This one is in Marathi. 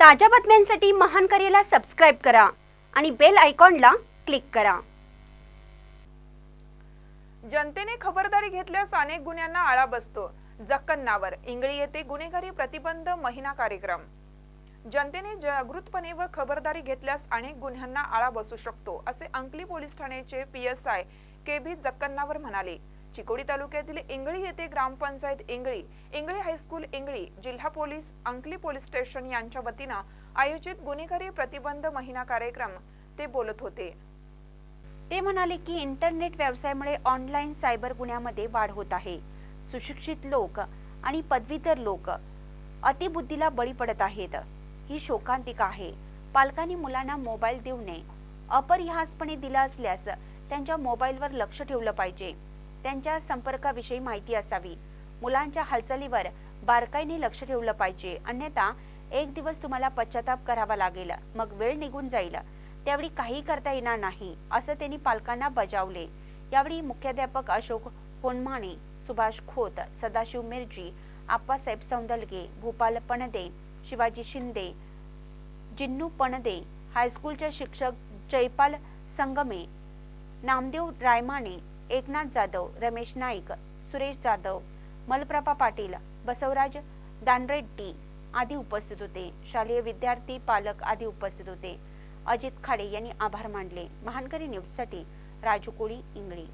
ताज्या बातम्यांसाठी महान करेला सबस्क्राईब करा आणि बेल आयकॉनला क्लिक करा. जनतेने खबरदारी घेतल्यास अनेक गुन्ह्यांना आळा बसतो. जक्कन्नावर इंगळी येथे गुन्हेगारी प्रतिबंध महिना कार्यक्रम. जनतेने जागृतपणे व खबरदारी घेतल्यास अनेक गुन्ह्यांना आळा बसू शकतो असे अंकली पोलीस ठाण्याचे P S I K B Jakkannavar म्हणाले. चिकोडी तालुक्यातील इंगळी येथे ग्रामपंचायत इंगळी इंगळी हायस्कूल इंगळी जिल्हा पोलीस अंकली पोलीस स्टेशन यांच्या वतीनं आयोजित गुन्हेगारी प्रतिबंध महिना कार्यक्रम ते बोलत होते. ते म्हणाले की इंटरनेट व्यवसायामुळे ऑनलाईन सायबर गुन्ह्यामध्ये वाढ होत आहे. सुशिक्षित लोक आणि पदवीधर लोक अतिबुद्धीला बळी पडत आहेत. ही शोकांतिका आहे. पालकांनी मुलांना मोबाईल देऊ नये अपरिहासपणे दिला असल्यास त्यांच्या मोबाईलवर लक्ष ठेवलं पाहिजे. त्यांच्या संपर्काविषयी माहिती असावी. मुलांच्या हालचालीवर बारकाईने लक्ष ठेवलं पाहिजे. अन्यथा एक दिवस तुम्हाला पश्चाताप करावा लागेल. मग वेळ निघून जाईल. त्यावेळी काही करता येणार नाही असं त्यांनी पालकांना बजावले. यावेळी मुख्याध्यापक अशोक होनमाने सुभाष खोत सदाशिव मिरजी आप्पासाहेब सौंदलगे भूपाल पणदे शिवाजी शिंदे जिन्नू पणदे हायस्कूलचे शिक्षक जयपाल संगमे नामदेव रायमाने एकनाथ जाधव रमेश नाईक सुरेश जाधव मलप्रभा पाटील बसवराज दानरेड्डी आदी उपस्थित होते. शालेय विद्यार्थी पालक आदी उपस्थित होते. अजित खाडे यांनी आभार मानले. महानकरी न्यूजसाठी राजू कोळी इंगळी.